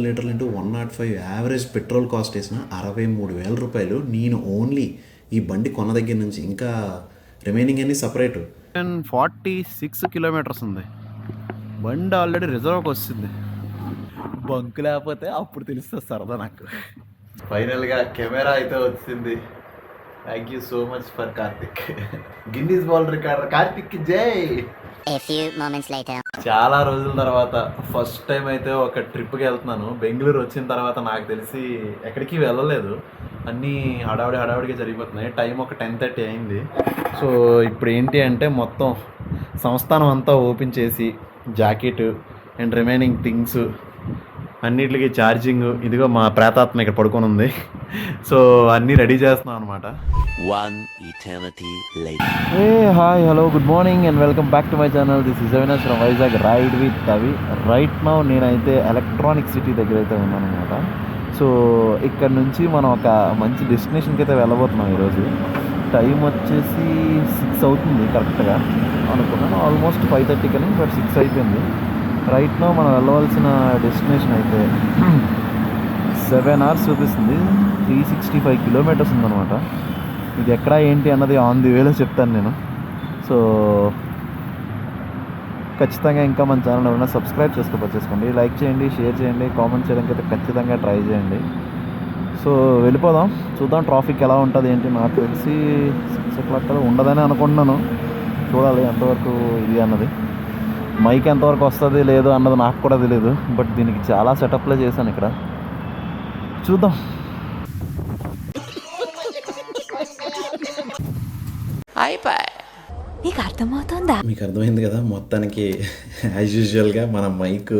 వందల లీటర్లు into one nought five average petrol cost వేసిన అరవై మూడు వేల రూపాయలు నేను ఓన్లీ ఈ బండి కొన్న దగ్గర నుంచి ఇంకా రిమైనింగ్ అన్ని సపరేట్ ఫార్టీ సిక్స్ కిలోమీటర్స్ ఉంది. బండి ఆల్రెడీ రిజర్వ్కి వస్తుంది. బంక్ లేకపోతే అప్పుడు తెలుస్తుంది సరదా నాకు. ఫైనల్గా కెమెరా అయితే వచ్చింది. Thank you so much for Karthik Guinness ball recorder Karthik జై A few moments later. చాలా రోజుల తర్వాత ఫస్ట్ టైం అయితే ఒక ట్రిప్కి వెళ్తున్నాను. బెంగళూరు వచ్చిన తర్వాత నాకు తెలిసి ఎక్కడికి వెళ్ళలేదు. అన్నీ హడావిడి హడావిడిగా జరిగిపోతున్నాయి. టైం ఒక టెన్ థర్టీ అయింది. సో ఇప్పుడు ఏంటి అంటే మొత్తం సంస్థానం అంతా ఓపెన్ చేసి జాకెట్ అండ్ రిమైనింగ్ థింగ్స్ అన్నిటికి ఛార్జింగ్ ఇదిగో మా ప్రేతాత్మ ఇక్కడ పడుకొని ఉంది. సో అన్నీ రెడీ చేస్తున్నాం అనమాట. Hey hi hello good morning and welcome back to my channel this is Avinash from Vizag ride with Avi right now నేనైతే ఎలక్ట్రానిక్ సిటీ దగ్గర అయితే ఉన్నాను అనమాట సో ఇక్కడ నుంచి మనం ఒక మంచి డెస్టినేషన్కి అయితే వెళ్ళబోతున్నాం ఈరోజు. టైం వచ్చేసి సిక్స్ అవుతుంది కరెక్ట్గా అనుకున్నాను. ఆల్మోస్ట్ ఫైవ్ థర్టీ కానీ బట్ సిక్స్ అయిపోయింది. రైట్ నో మనం వెళ్ళవలసిన డెస్టినేషన్ అయితే సెవెన్ అవర్స్ చూపిస్తుంది. త్రీ సిక్స్టీ ఫైవ్ కిలోమీటర్స్ ఉందన్నమాట. ఇది ఎక్కడ ఏంటి అన్నది ఆన్ ది వేలో చెప్తాను నేను. సో ఖచ్చితంగా ఇంకా మన ఛానల్ ఎవరైనా సబ్స్క్రైబ్ చేసుకోవచ్చు చేసుకోండి. లైక్ చేయండి షేర్ చేయండి కామెంట్ చేయడానికి అయితే ఖచ్చితంగా ట్రై చేయండి. సో వెళ్ళిపోదాం. చూద్దాం ట్రాఫిక్ ఎలా ఉంటుంది ఏంటి నాకు తెలిసి సిక్స్ ఓ క్లాక్ ఉండదని అనుకుంటున్నాను. చూడాలి ఎంతవరకు ఇది అన్నది. మైక్ ఎంతవరకు వస్తుంది లేదు అన్నది నాకు కూడా తెలియదు బట్ దీనికి చాలా సెటప్లే చేశాను ఇక్కడ. చూద్దాం. నీకు అర్థమవుతుందా? మీకు అర్థమైంది కదా మొత్తానికి యాజ్ యూజువల్గా మన మైక్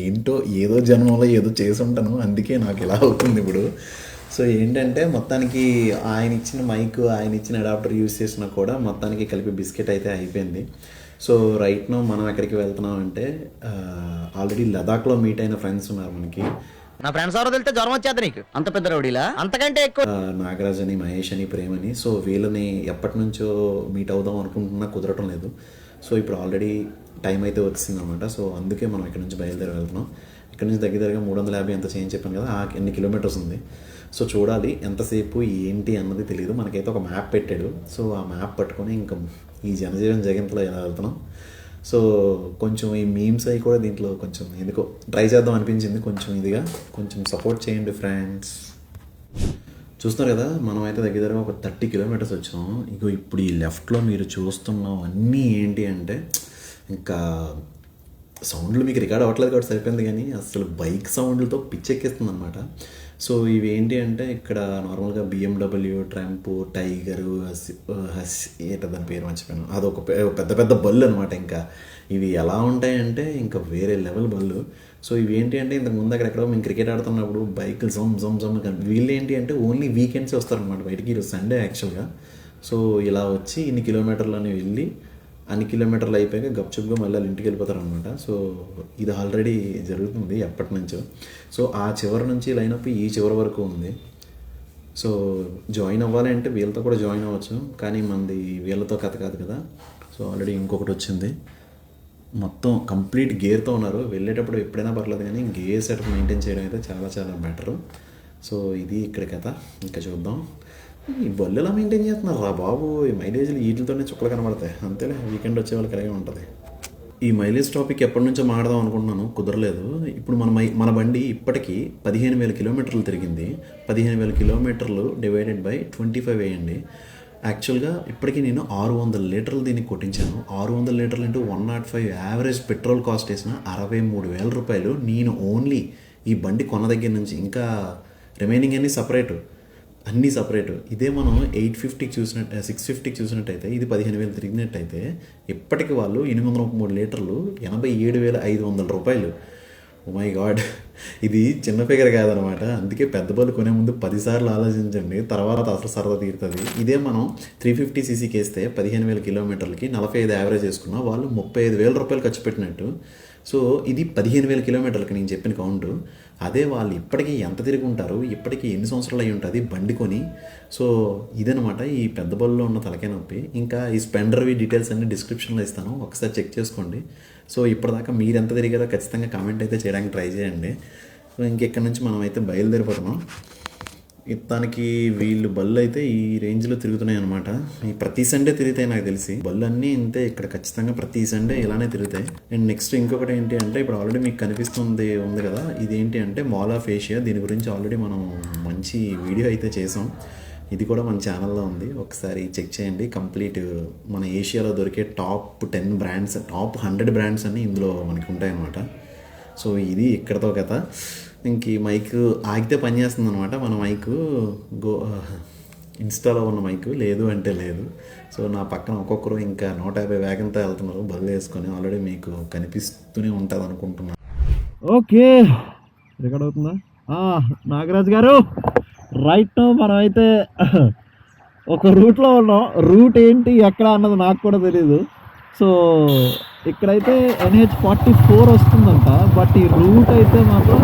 ఏంటో ఏదో జన్మలో ఏదో చేసి ఉంటాను అందుకే నాకు ఇలా అవుతుంది ఇప్పుడు. సో ఏంటంటే మొత్తానికి ఆయన ఇచ్చిన మైక్ ఆయన ఇచ్చిన అడాప్టర్ యూస్ చేసినా కూడా మొత్తానికి కలిపి బిస్కెట్ అయితే అయిపోయింది. సో రైట్ నో మనం ఎక్కడికి వెళ్తున్నాం అంటే ఆల్రెడీ లదాఖ్లో మీట్ అయిన ఫ్రెండ్స్ ఉన్నారు మనకి. నా ఫ్రెండ్స్ ఎవరో తెలితే జ్వరం వచ్చేది నీకు? అంత పెద్ద రౌడీలా? అంతకంటే ఎక్కువ నాగరాజ్ అని మహేష్ అని ప్రేమని సో వీళ్ళని ఎప్పటి నుంచో మీట్ అవుదాం అనుకుంటున్నా కుదరటం లేదు. సో ఇప్పుడు ఆల్రెడీ టైం అయితే వచ్చింది అనమాట సో అందుకే మనం ఇక్కడ నుంచి బయలుదేరి వెళ్తున్నాం. ఇక్కడ నుంచి దగ్గర దగ్గర మూడు వందల యాభై ఎంత చేంజ్ చెప్పాను కదా ఆ ఎన్ని కిలోమీటర్స్ ఉంది. సో చూడాలి ఎంతసేపు ఏంటి అన్నది తెలియదు మనకైతే ఒక మ్యాప్ పెట్టాడు. సో ఆ మ్యాప్ పట్టుకొని ఇంకా ఈ జనజీవన్ జగింపులో ఎలా వెళ్తున్నాం. సో కొంచెం ఈ మీమ్స్ అవి కూడా దీంట్లో కొంచెం ఎందుకో ట్రై చేద్దాం అనిపించింది. కొంచెం ఇదిగా కొంచెం సపోర్ట్ చేయండి ఫ్రెండ్స్ చూస్తున్నారు కదా మనం అయితే దగ్గర ఒక థర్టీ కిలోమీటర్స్ వచ్చాం. ఇగో ఇప్పుడు ఈ లెఫ్ట్లో మీరు చూస్తున్నాం అన్నీ ఏంటి అంటే ఇంకా సౌండ్లు మీకు రికార్డ్ అవ్వట్లేదు కాబట్టి సరిపోయింది కానీ అసలు బైక్ సౌండ్లతో పిచ్చెక్కిస్తుంది అనమాట సో ఇవి ఏంటి అంటే ఇక్కడ నార్మల్గా బిఎండబ్ల్యూ ట్రంప్ టైగర్ హస్ ఏంటో దాని పేరు మర్చిపోయాను. అదొక పెద్ద పెద్ద బళ్ళు అనమాట ఇంకా. ఇవి ఎలా ఉంటాయంటే ఇంకా వేరే లెవెల్ బళ్ళు. సో ఇవి ఏంటి అంటే ఇంతకు ముందు అక్కడ ఎక్కడో మేము క్రికెట్ ఆడుతున్నప్పుడు బైకులు జమ్ జమ్ జమ్ వీళ్ళు ఏంటి అంటే ఓన్లీ వీకెండ్స్ వస్తారనమాట బయటికి ఈరోజు సండే యాక్చువల్గా. సో ఇలా వచ్చి ఇన్ని కిలోమీటర్లు అని వెళ్ళి అన్ని కిలోమీటర్లు అయిపోయాక గప్చుప్గా మళ్ళీ ఇంటికి వెళ్ళిపోతారు అనమాట సో ఇది ఆల్రెడీ జరుగుతుంది ఎప్పటి నుంచో. సో ఆ చివరి నుంచి లైనప్ ఈ చివరి వరకు ఉంది. సో జాయిన్ అవ్వాలంటే వీళ్ళతో కూడా జాయిన్ అవ్వచ్చు. కానీ మనది వీళ్ళతో కథ కాదు కదా. సో ఆల్రెడీ ఇంకొకటి వచ్చింది. మొత్తం కంప్లీట్ గేర్తో ఉన్నారు. వెళ్ళేటప్పుడు ఎప్పుడైనా పర్లేదు కానీ గేర్ సెటప్ మెయింటైన్ చేయడం అయితే చాలా చాలా బెటర్ సో ఇది ఇక్కడ కథ. ఇంకా చూద్దాం. ఈ బళ్ళు ఎలా మెయింటైన్ చేస్తున్నారు రా బాబు? ఈ మైలేజ్లు వీటితోనే చుక్కలు కనబడతాయి. అంతేలే వీకెండ్ వచ్చే వాళ్ళకి అలాగే ఉంటుంది. ఈ మైలేజ్ టాపిక్ ఎప్పటి నుంచో మాడదాం అనుకుంటున్నాను. కుదరలేదు. ఇప్పుడు మన మై మన బండి ఇప్పటికీ పదిహేను వేల కిలోమీటర్లు తిరిగింది. పదిహేను వేల కిలోమీటర్లు డివైడెడ్ బై ట్వంటీ ఫైవ్ వేయండి యాక్చువల్గా ఇప్పటికీ నేను ఆరు వందల లీటర్లు దీనికి కొట్టించాను. ఆరు వందల లీటర్లు into one nought five average petrol cost వేసిన అరవై మూడు వేల రూపాయలు నేను ఓన్లీ ఈ బండి కొన్న దగ్గర నుంచి ఇంకా రిమైనింగ్ అన్నీ సపరేటు అన్నీ సపరేట్ ఇదే మనం ఎయిట్ ఫిఫ్టీకి చూసినట్టు సిక్స్ ఫిఫ్టీకి చూసినట్టయితే ఇది పదిహేను వేలు తిరిగినట్టయితే ఇప్పటికి వాళ్ళు ఎనిమిది వందల ముప్పై మూడు లీటర్లు ఎనభై ఏడు వేల ఐదు వందల రూపాయలు. Oh మై గాడ్ ఇది చిన్న ఫిగర్ కాదనమాట. అందుకే పెద్ద బళ్ళు కొనే ముందు పదిసార్లు ఆలోచించండి. తర్వాత అసలు సరదా తీరుతుంది. ఇదే మనం త్రీ ఫిఫ్టీ సీసీకి వేస్తే పదిహేను వేల కిలోమీటర్లకి నలభై ఐదు యావరేజ్ వేసుకున్నా వాళ్ళు ముప్పై ఐదు వేల రూపాయలు ఖర్చు పెట్టినట్టు. సో ఇది పదిహేను వేల కిలోమీటర్లకి నేను చెప్పిన కౌంట్. అదే వాళ్ళు ఇప్పటికీ ఎంత తిరిగి ఉంటారు ఇప్పటికీ ఎన్ని సంవత్సరాలు అయి ఉంటుంది బండి కొని. సో ఇదనమాట ఈ పెద్ద బల్లో ఉన్న తలకాయ నొప్పి. ఇంకా ఈ స్పెండర్వి డీటెయిల్స్ అన్ని డిస్క్రిప్షన్లో ఇస్తాను ఒకసారి చెక్ చేసుకోండి. సో ఇప్పటిదాకా మీరు ఎంత తిరిగారో ఖచ్చితంగా కామెంట్ అయితే చేయడానికి ట్రై చేయండి. సో ఇంకెక్కడి నుంచి మనం అయితే బయలుదేరిపోతున్నాం. ఇతనికి వీళ్ళు బళ్ళు అయితే ఈ రేంజ్లో తిరుగుతున్నాయి అనమాట ఈ ప్రతి సండే తిరుగుతాయి నాకు తెలిసి. బళ్ళు అన్నీ ఇంతే ఇక్కడ ఖచ్చితంగా ప్రతి సండే ఇలానే తిరుగుతాయి. అండ్ నెక్స్ట్ ఇంకొకటి ఏంటి అంటే ఇప్పుడు ఆల్రెడీ మీకు కనిపిస్తుంది ఉంది కదా? ఇది ఏంటి అంటే మాల్ ఆఫ్ ఏషియా దీని గురించి ఆల్రెడీ మనం మంచి వీడియో అయితే చేసాం. ఇది కూడా మన ఛానల్లో ఉంది. ఒకసారి చెక్ చేయండి. కంప్లీట్ మన ఏషియాలో దొరికే top ten brands top hundred brands అన్నీ ఇందులో మనకి ఉంటాయన్నమాట సో ఇది ఇక్కడతో కథ. ఇంక ఈ మైక్ ఆగితే పనిచేస్తుంది అనమాట మన మైక్ గో ఇన్స్టాలో ఉన్న మైక్ లేదు అంటే లేదు. సో నా పక్కన ఒక్కొక్కరు ఇంకా నూట యాభై వేగంతో వెళ్తున్నారు. బదులు వేసుకొని ఆల్రెడీ మీకు కనిపిస్తూనే ఉంటుంది అనుకుంటున్నాను ఓకే. రికార్డ్ అవుతుందా? నాగరాజ్ గారు రైట్ మనం అయితే ఒక రూట్లో ఉన్నాం. రూట్ ఏంటి ఎక్కడ అన్నది నాకు కూడా తెలియదు సో ఇక్కడైతే ఎన్హెచ్ ఫార్టీ ఫోర్ వస్తుందంట బట్ ఈ రూట్ అయితే మాత్రం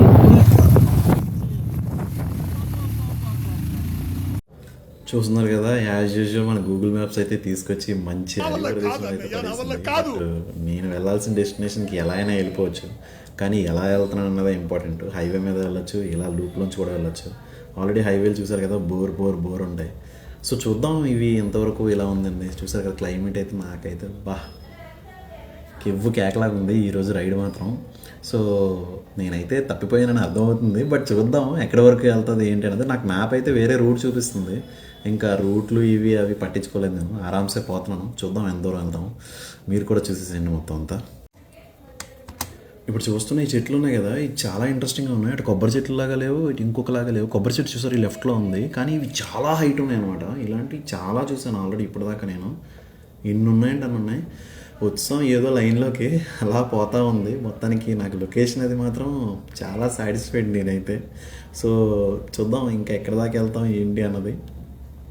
చూస్తున్నారు కదా యాజ్ యూజువల్ మన గూగుల్ మ్యాప్స్ అయితే తీసుకొచ్చి మంచి. బట్ నేను వెళ్ళాల్సిన డెస్టినేషన్కి ఎలా అయినా వెళ్ళిపోవచ్చు. కానీ ఎలా వెళ్తున్నాను అన్నదే ఇంపార్టెంట్ హైవే మీద వెళ్ళొచ్చు ఇలా లూప్లోంచి కూడా వెళ్ళొచ్చు. ఆల్రెడీ హైవేలు చూసారు కదా బోర్ బోర్ బోర్ ఉంటాయి. సో చూద్దాం ఇవి ఎంతవరకు ఇలా ఉందండి. చూసారు కదా క్లైమేట్ అయితే నాకైతే బా. కివ్వు కేకలాగా ఉంది ఈరోజు రైడ్ మాత్రం. సో నేనైతే తప్పిపోయానని అర్థమవుతుంది. బట్ చూద్దాం ఎక్కడి వరకు వెళ్తుంది ఏంటి అనేది నాకు మ్యాప్ అయితే వేరే రూట్ చూపిస్తుంది. ఇంకా రూట్లు ఇవి అవి పట్టించుకోలేదు నేను. ఆరామ్సే పోతున్నాను. చూద్దాం ఎంత దూరం వెళ్దాం మీరు కూడా చూసేసేయండి మొత్తం అంతా. ఇప్పుడు చూస్తున్న ఈ చెట్లు ఉన్నాయి కదా ఇవి చాలా ఇంట్రెస్టింగ్గా ఉన్నాయి. అటు కొబ్బరి చెట్లు లాగా లేవు ఇటు ఇంకొకలాగా లేవు. కొబ్బరి చెట్టు చూసారు ఈ లెఫ్ట్లో ఉంది. కానీ ఇవి చాలా హైట్ ఉన్నాయి అనమాట ఇలాంటివి చాలా చూసాను ఆల్రెడీ ఇప్పటిదాకా నేను. ఎన్ని ఉన్నాయంటే అన్నీ ఉన్నాయి. ఉత్సవం ఏదో లైన్లోకి అలా పోతా ఉంది. మొత్తానికి నాకు లొకేషన్ అది మాత్రం చాలా సాటిస్ఫైడ్ నేనైతే. సో చూద్దాం ఇంకా ఎక్కడి దాకా వెళ్తాం ఏంటి అన్నది.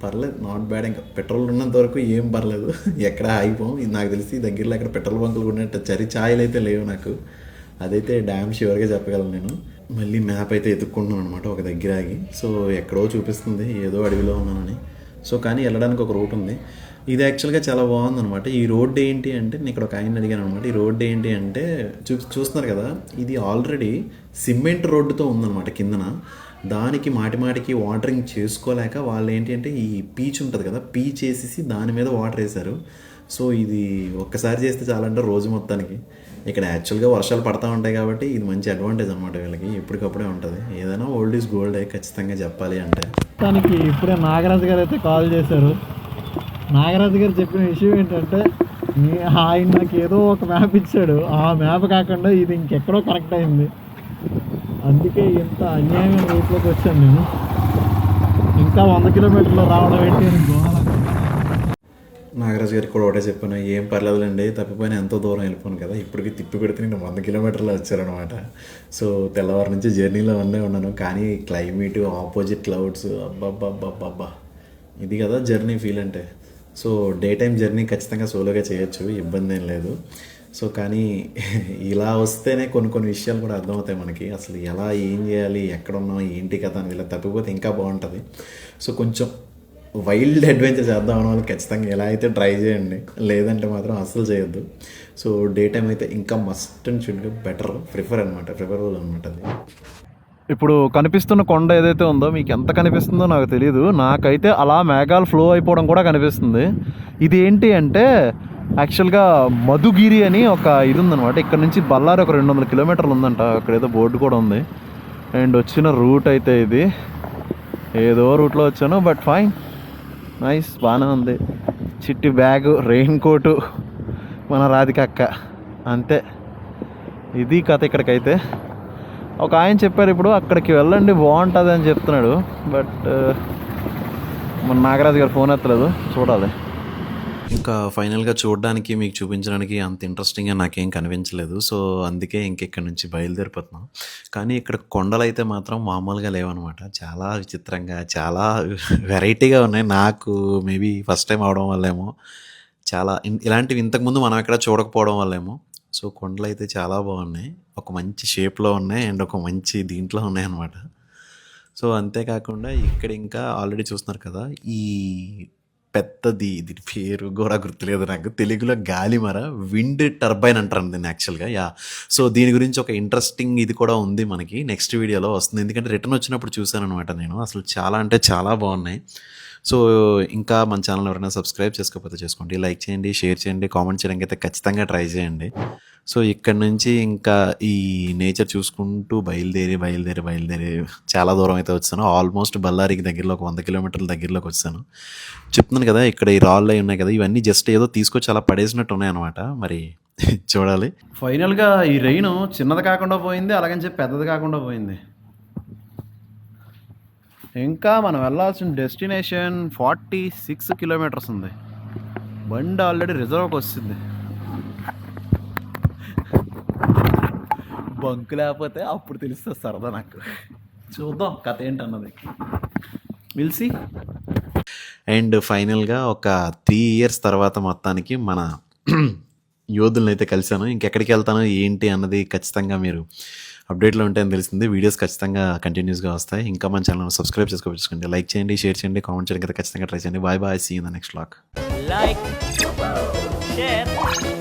పర్లేదు నాట్ బ్యాడ్ ఇంకా పెట్రోల్ ఉన్నంత వరకు ఏం పర్లేదు. ఎక్కడ ఆగిపోం. నాకు తెలిసి దగ్గరలో ఎక్కడ పెట్రోల్ బంకులు ఉన్నట్టు చరి ఛాయలు అయితే లేవు నాకు. అదైతే డ్యామ్ షూర్గా చెప్పగలను నేను. మళ్ళీ మ్యాప్ అయితే ఎత్తుక్కుంటున్నాను అనమాట ఒక దగ్గర ఆగి. సో ఎక్కడో చూపిస్తుంది. ఏదో అడవిలో ఉన్నానని. సో కానీ వెళ్ళడానికి ఒక రూట్ ఉంది. ఇది యాక్చువల్గా చాలా బాగుందనమాట ఈ రోడ్ ఏంటి అంటే నేను ఇక్కడ ఒక ఆయన అడిగాను అనమాట ఈ రోడ్ ఏంటి అంటే చూ చూస్తున్నారు కదా ఇది ఆల్రెడీ సిమెంట్ రోడ్డుతో ఉందన్నమాట కిందన. దానికి మాటి మాటికి వాటరింగ్ చేసుకోలేక వాళ్ళు ఏంటి అంటే ఈ పీచ్ ఉంటుంది కదా పీచ్ వేసేసి దాని మీద వాటర్ వేశారు. సో ఇది ఒక్కసారి చేస్తే చాలంటే రోజు మొత్తానికి. ఇక్కడ యాక్చువల్గా వర్షాలు పడతా ఉంటాయి కాబట్టి ఇది మంచి అడ్వాంటేజ్ అనమాట వీళ్ళకి. ఎప్పటికప్పుడే ఉంటుంది. ఏదైనా ఓల్డ్ ఈజ్ గోల్డ్ ఖచ్చితంగా చెప్పాలి అంటే. దానికి ఇప్పుడే నాగరాజు గారు అయితే కాల్ చేశారు. నాగరాజు గారు చెప్పిన విషయం ఏంటంటే ఆయన నాకు ఏదో ఒక మ్యాప్ ఇచ్చాడు. ఆ మ్యాప్ కాకుండా ఇది ఇంకెక్కడో కరెక్ట్ అయింది. అందుకే ఇంత అన్యాయమైన రూట్లోకి వచ్చాను నేను. ఇంకా వంద కిలోమీటర్లు రావడం ఏంటి అని నాగరాజు గారికి కూడా ఒకటే చెప్పాను ఏం పర్లేదులేండి తప్పిపోయిన ఎంతో దూరం వెళ్ళిపోను కదా. ఇప్పటికి తిప్పి పెడితే నేను వంద కిలోమీటర్లు వచ్చారనమాట సో తెల్లవారు నుంచి జర్నీలో ఉన్నే ఉన్నాను. కానీ క్లైమేట్ ఆపోజిట్ క్లౌడ్స్ అబ్బబ్బబ్బబ్బబ్బా. ఇది కదా జర్నీ ఫీల్ అంటే. సో డే టైం జర్నీ ఖచ్చితంగా సోలోగా చేయొచ్చు ఇబ్బంది ఏం లేదు. సో కానీ ఇలా వస్తేనే కొన్ని కొన్ని విషయాలు కూడా అర్థమవుతాయి మనకి. అసలు ఎలా ఏం చేయాలి ఎక్కడ ఉన్నాం ఏంటి కదా అని ఇలా తప్పిపోతే ఇంకా బాగుంటుంది. సో కొంచెం వైల్డ్ అడ్వెంచర్ చేద్దాం అన్న వాళ్ళు ఖచ్చితంగా ఎలా అయితే ట్రై చేయండి. లేదంటే మాత్రం అస్సలు చేయొద్దు. సో డే టైం అయితే ఇంకా must and should better. Prefer అనమాట ప్రిఫరబుల్ అనమాట అది. ఇప్పుడు కనిపిస్తున్న కొండ ఏదైతే ఉందో మీకు ఎంత కనిపిస్తుందో నాకు తెలియదు నాకైతే అలా మేఘాలు ఫ్లో అయిపోవడం కూడా కనిపిస్తుంది. ఇది ఏంటి అంటే యాక్చువల్గా మధుగిరి అని ఒక ఇది ఉందన్నమాట ఇక్కడ నుంచి బళ్ళారి ఒక రెండు వందల కిలోమీటర్లు ఉందంట. అక్కడ ఏదో బోర్డు కూడా ఉంది. అండ్ వచ్చిన రూట్ అయితే ఇది. ఏదో రూట్లో వచ్చాను బట్ ఫైన్. నైస్ బాగానే ఉంది. చిట్టి బ్యాగు రెయిన్ కోటు మన రాధికక్క అంతే. ఇది కథ ఇక్కడికైతే. ఒక ఆయన చెప్పారు ఇప్పుడు అక్కడికి వెళ్ళండి బాగుంటుంది అని చెప్తున్నాడు. బట్ uh, మన నాగరాజు గారు ఫోన్ ఎత్తలేదు చూడాలి. ఇంకా ఫైనల్గా చూడడానికి మీకు చూపించడానికి అంత ఇంట్రెస్టింగ్గా నాకేం కనిపించలేదు. సో అందుకే ఇంకెక్కడి నుంచి బయలుదేరిపోతున్నాం. కానీ ఇక్కడ కొండలు అయితే మాత్రం మామూలుగా లేవన్నమాట. చాలా విచిత్రంగా చాలా వెరైటీగా ఉన్నాయి. నాకు మేబీ ఫస్ట్ టైం అవడం వల్లేమో చాలా ఇన్- ఇలాంటివి ఇంతకుముందు మనం ఎక్కడ చూడకపోవడం వల్లేమో. సో కొండలు అయితే చాలా బాగున్నాయి. ఒక మంచి షేప్లో ఉన్నాయి అండ్ ఒక మంచి దీంట్లో ఉన్నాయి అన్నమాట. సో అంతేకాకుండా ఇక్కడ ఇంకా ఆల్రెడీ చూస్తున్నారు కదా ఈ పెద్దది దీని పేరు కూడా గుర్తులేదు నాకు. తెలుగులో గాలిమర విండ్ టర్బైన్ అంటారు దీన్ని యాక్చువల్గా. యా. సో దీని గురించి ఒక ఇంట్రెస్టింగ్ ఇది కూడా ఉంది మనకి నెక్స్ట్ వీడియోలో వస్తుంది. ఎందుకంటే రిటర్న్ వచ్చినప్పుడు చూశాను అనమాట నేను. అసలు చాలా అంటే చాలా బాగున్నాయి. సో ఇంకా మన ఛానల్ ఎవరైనా సబ్స్క్రైబ్ చేసుకోకపోతే చేసుకోండి. లైక్ చేయండి షేర్ చేయండి కామెంట్ చేయడానికి అయితే ఖచ్చితంగా ట్రై చేయండి. సో ఇక్కడ నుంచి ఇంకా ఈ నేచర్ చూసుకుంటూ బయలుదేరి బయలుదేరి బయలుదేరి చాలా దూరం అయితే వచ్చాను. ఆల్మోస్ట్ బళ్ళారికి దగ్గరలో ఒక వంద కిలోమీటర్ల దగ్గరలోకి వచ్చాను. చెప్తున్నాను కదా ఇక్కడ ఈ రాళ్ళు అయి ఉన్నాయి కదా ఇవన్నీ జస్ట్ ఏదో తీసుకొచ్చి అలా పడేసినట్టు ఉన్నాయి అనమాట మరి చూడాలి. ఫైనల్గా ఈ రెయిన్ చిన్నది కాకుండా పోయింది అలాగని చెప్పి పెద్దది కాకుండా పోయింది. ఇంకా మనం వెళ్ళాల్సిన డెస్టినేషన్ ఫార్టీ సిక్స్ కిలోమీటర్స్ ఉంది. బండి ఆల్రెడీ రిజర్వ్కి వస్తుంది బంకు లేకపోతే అప్పుడు తెలుస్తుంది సరదా నాకు. చూద్దాం కథ ఏంటన్నది. విల్సి అండ్ ఫైనల్గా ఒక త్రీ ఇయర్స్ తర్వాత మొత్తానికి మన యోధులను అయితే కలిశాను. ఇంకెక్కడికి వెళ్తాను ఏంటి అన్నది ఖచ్చితంగా మీరు అప్డేట్లో ఉంటాయని తెలిసింది. వీడియోస్ ఖచ్చితంగా కంటిన్యూస్గా వస్తాయి. ఇంకా మన ఛానల్ సబ్స్క్రైబ్ చేసుకోవచ్చు లైక్ చేయండి షేర్ చేయండి కామెంట్ చేయండి కదా. ఖచ్చితంగా ట్రై చేయండి. Bye bye see in the next lock subscribe.